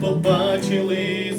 побачили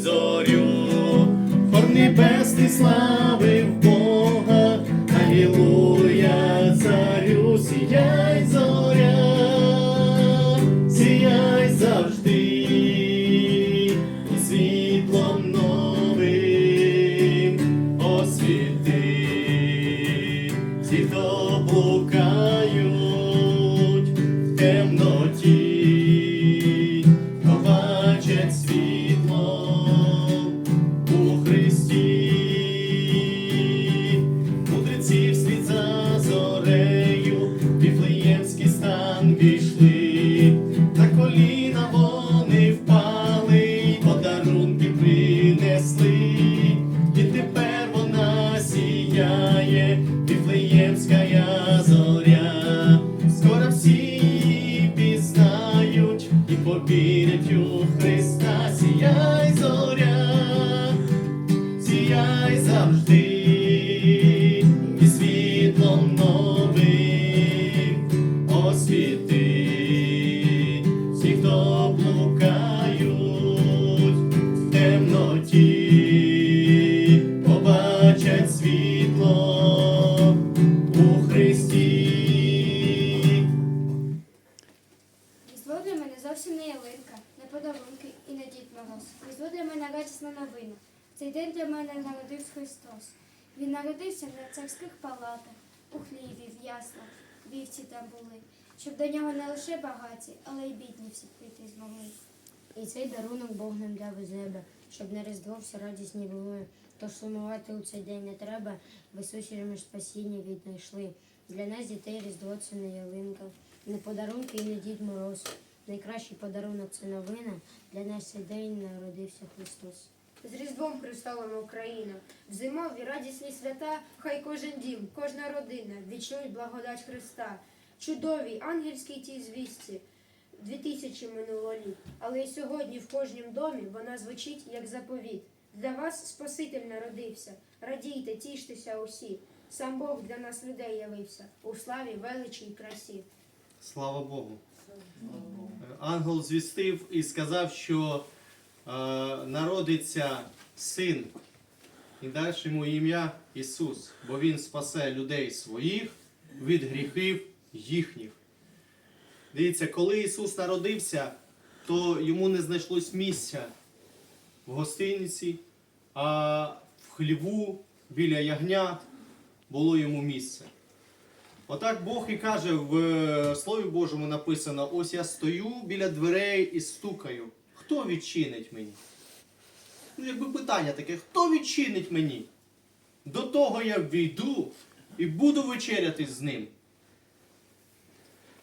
радісна новина. В Цей день для мене народився Христос. Він народився на царських палатах, у хліві, в яслах, вівці там були, щоб до нього не лише багаті, але й бідні всі прийти змогли. І цей дарунок Бог нам дав із неба, щоб на Різдво все радісні були. Тож сумувати у цей день не треба, в Ісусі спасіння віднайшли. Для нас дітей Різдво це не ялинка, не подарунки і не Дід Мороз. Найкращий подарунок це новина. Для нас цей день народився Христос. З Різдвом Христовим Україна, в зимові радісні свята, хай кожен дім, кожна родина відчують благодать Христа. Чудові, ангельські ті звісті, дві тисячі минуло літ, але й сьогодні в кожнім домі вона звучить як заповіт. Для вас Спаситель народився, радійте, тіштеся усі. Сам Бог для нас людей явився у славі, величі й красі. Слава Богу. Ангел звістив і сказав, що е, народиться син, і далі йому ім'я Ісус, бо Він спасе людей своїх від гріхів їхніх. Дивіться, коли Ісус народився, то йому не знайшлось місця в гостиниці, а в хліву біля ягнят було йому місце. Отак Бог і каже в е, Слові Божому написано: ось я стою біля дверей і стукаю. Хто відчинить мені? Ну, якби питання таке, хто відчинить мені? До того я війду і буду вечеряти з ним.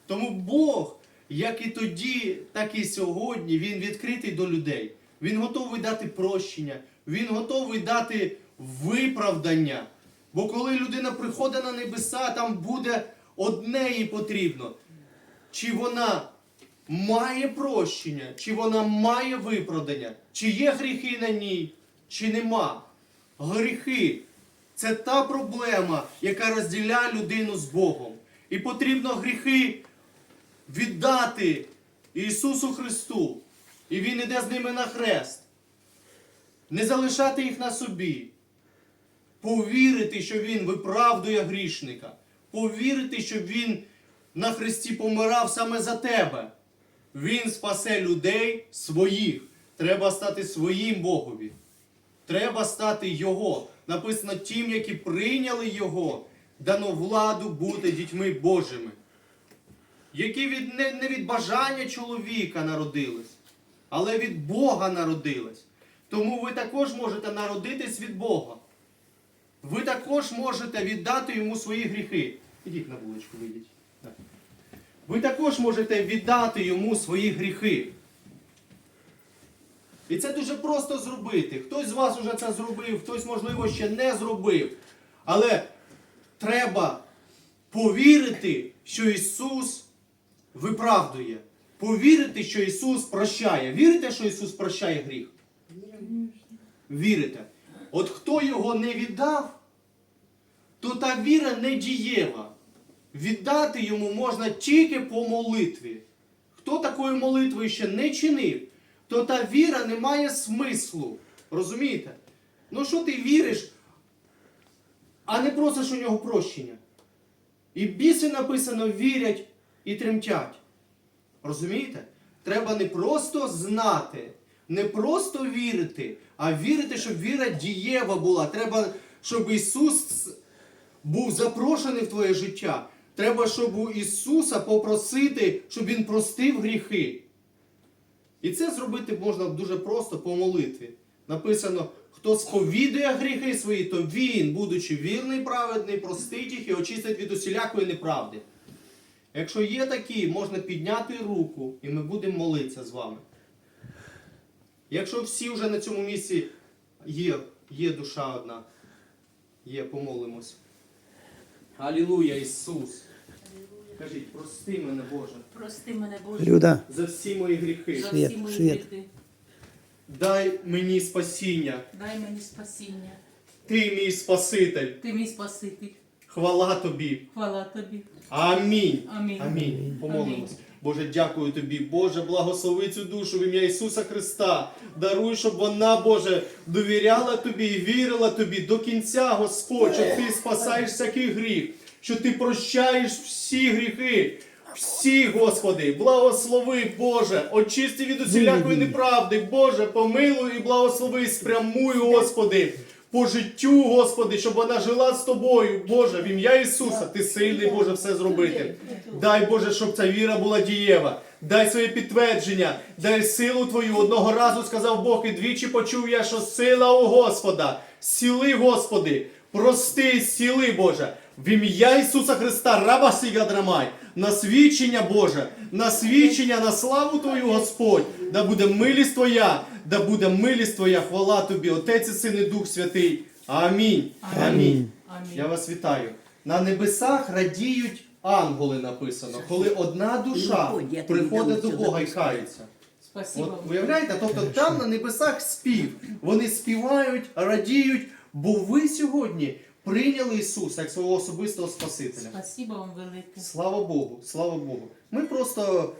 Тому Бог, як і тоді, так і сьогодні, Він відкритий до людей. Він готовий дати прощення, Він готовий дати виправдання. Бо коли людина приходить на небеса, там буде одне їй потрібно. Чи вона має прощення, чи вона має виправдання, чи є гріхи на ній, чи нема. Гріхи це та проблема, яка розділяє людину з Богом. І потрібно гріхи віддати Ісусу Христу. І Він іде з ними на хрест. Не залишати їх на собі. Повірити, що Він виправдує грішника. Повірити, що Він на хресті помирав саме за тебе. Він спасе людей своїх. Треба стати своїм Богові. Треба стати Його. Написано тим, які прийняли Його, дано владу бути дітьми Божими. Які від, не, не від бажання чоловіка народились, але від Бога народились. Тому ви також можете народитись від Бога. Ви також можете віддати йому свої гріхи. Ідіть на вуличку, вийдіть. Так. Ви також можете віддати йому свої гріхи. І це дуже просто зробити. Хтось з вас уже це зробив, хтось, можливо, ще не зробив. Але треба повірити, що Ісус виправдує. Повірити, що Ісус прощає. Вірите, що Ісус прощає гріх? Вірите. От хто його не віддав, то та віра не дієва. Віддати йому можна тільки по молитві. Хто такої молитви ще не чинив, то та віра не має смислу. Розумієте? Ну що ти віриш, а не просиш у нього прощення? І біси написано вірять і тремтять. Розумієте? Треба не просто знати, не просто вірити, а вірити, щоб віра дієва була. Треба, щоб Ісус був запрошений в твоє життя. Треба, щоб у Ісуса попросити, щоб Він простив гріхи. І це зробити можна дуже просто по молитві. Написано, хто сповідує гріхи свої, то він, будучи вірний, праведний, простить їх і очистить від усілякої неправди. Якщо є такі, можна підняти руку, і ми будемо молитися з вами. Якщо всі вже на цьому місці є, є душа одна, є, помолимось. Алілуя, Ісус! Кажіть, прости мене, Боже, Прости мене, Боже, Люда, за всі мої гріхи. за всі мої світ. гріхи. Дай мені спасіння. Дай мені спасіння. Ти мій Спаситель. Ти мій Спаситель. Хвала тобі. Хвала тобі. Амінь. Амінь. Амінь. Помолимось. Боже, дякую тобі. Боже, благослови цю душу в ім'я Ісуса Христа. Даруй, щоб вона, Боже, довіряла тобі і вірила тобі до кінця, Господь, що ти спасаєш всякий гріх, що ти прощаєш всі гріхи. Всі, Господи, благослови, Боже, очисти від усілякої неправди, Боже, помилуй і благослови, спрямуй, Господи, по життю, Господи, щоб вона жила з тобою, Боже, в ім'я Ісуса, ти сильний, Боже, все зробити. Дай, Боже, щоб ця віра була дієва. Дай своє підтвердження, дай силу Твою. Одного разу сказав Бог, і двічі почув я, що сила у Господа. Сіли, Господи, прости, сіли, Боже. В ім'я Ісуса Христа, раба сіга драмай, на свідчення Боже, на свідчення, на славу Твою, Господь, да буде милість Твоя, да буде милість Твоя, хвала Тобі, Отець і Син і Дух Святий. Амінь. Амінь. Амінь. Я вас вітаю. На небесах радіють ангели написано, коли одна душа приходить до Бога і кається. От уявляєте, тобто там на небесах спів. Вони співають, радіють, бо ви сьогодні прийняли Ісуса як свого особистого Спасителя. Спасибо вам велике. Слава Богу, слава Богу. Ми просто